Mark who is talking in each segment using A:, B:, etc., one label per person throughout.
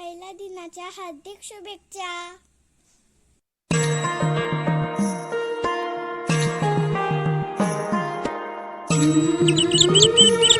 A: महिला दिनाच्या हार्दिक शुभेच्छा
B: जन्म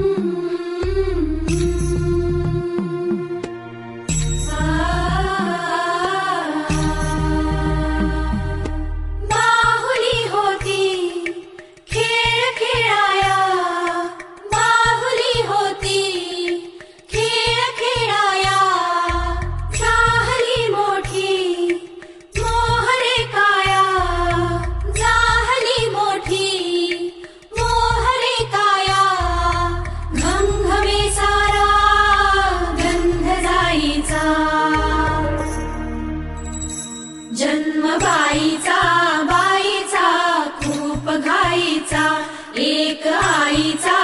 B: एक आईचा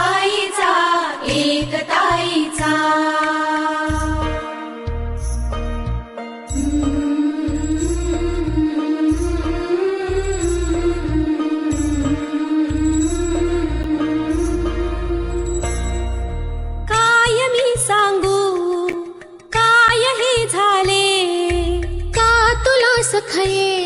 B: आईचा एक ताईचा. काय मी सांगू? काय हे झाले? का तुला सखये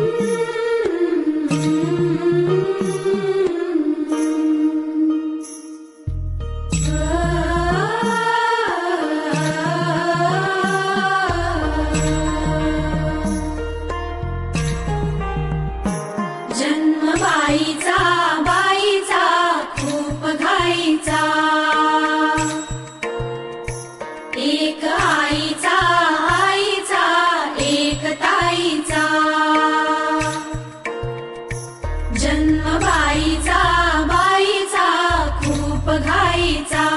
B: बाईचा बाईचा खूप घाईचा. एक आईचा आईचा एक ताईचा. जन्म बाईचा बाईचा खूप घाईचा.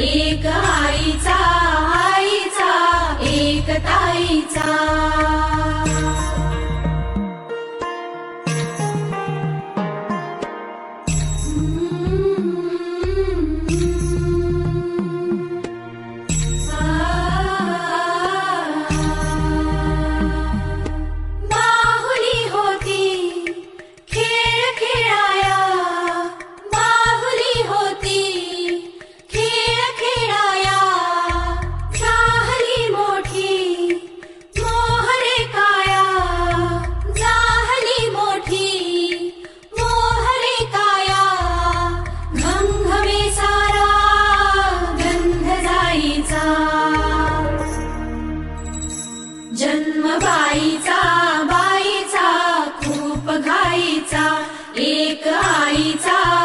B: एक आईचा आईचा एक ताईचा. एक आईचा